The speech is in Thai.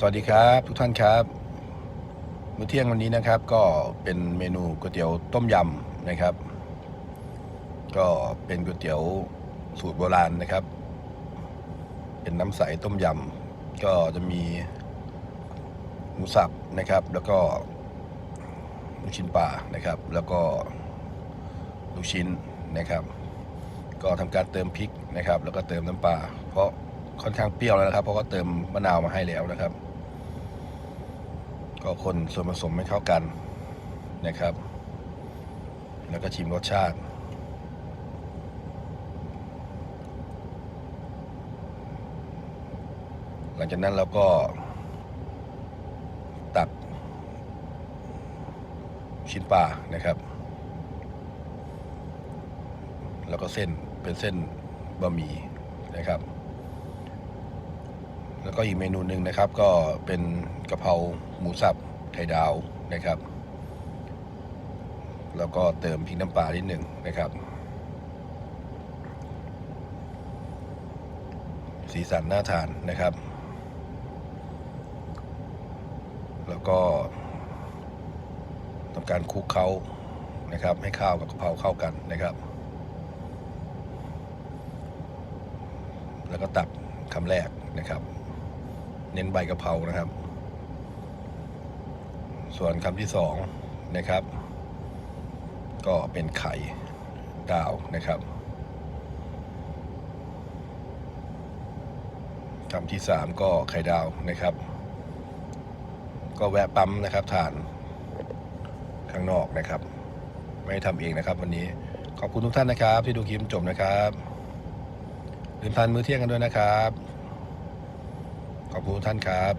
สวัสดีครับทุกท่านครับ มื้อเที่ยงวันนี้นะครับ ก็เป็นเมนูก๋วยเตี๋ยวต้มยำนะครับ ก็เป็นก๋วยเตี๋ยวสูตรโบราณนะครับ เป็นน้ำใสต้มยำก็จะมีหมูสับนะครับ แล้วก็ลูกชิ้นปลานะครับ แล้วก็ลูกชิ้นนะครับ ก็ทำการเติมพริกนะครับ แล้วก็เติมน้ำปลาเพราะค่อนข้างเปรี้ยวแล้วนะครับ เพราะว่าเติมมะนาวมาให้แล้วนะครับ ก็คนส่วนผสมให้เข้ากันนะครับ แล้วก็ชิมรสชาติ หลังจากนั้นเราก็ตัดชิ้นปลานะครับ แล้วก็เส้นเป็นเส้นบะหมี่นะครับ แล้วก็อีกเมนูหนึ่งนะครับ ก็เป็นกะเพราหมูสับไข่ดาวนะครับ แล้วก็เติมพริกน้ำปลานิดหนึ่งนะครับ สีสันน่าทานนะครับ แล้วก็ทำการคลุกเคล้านะครับ ให้ข้าวกับกะเพราเข้ากันนะครับ แล้วก็ตักคำแรกนะครับ เน้นใบกะเพรานะครับ ส่วนคำที่สองนะครับ ก็เป็นไข่ดาวนะครับคำที่สามก็ไข่ดาวนะครับ ก็แวะปั๊มนะครับทานข้างนอกนะครับ ไม่ทำเองนะครับวันนี้ขอบคุณทุกท่านนะครับ ที่ดูคลิปจบนะครับลืมทานมื้อเที่ยงกันด้วยนะครับ ขอบคุณท่านครับ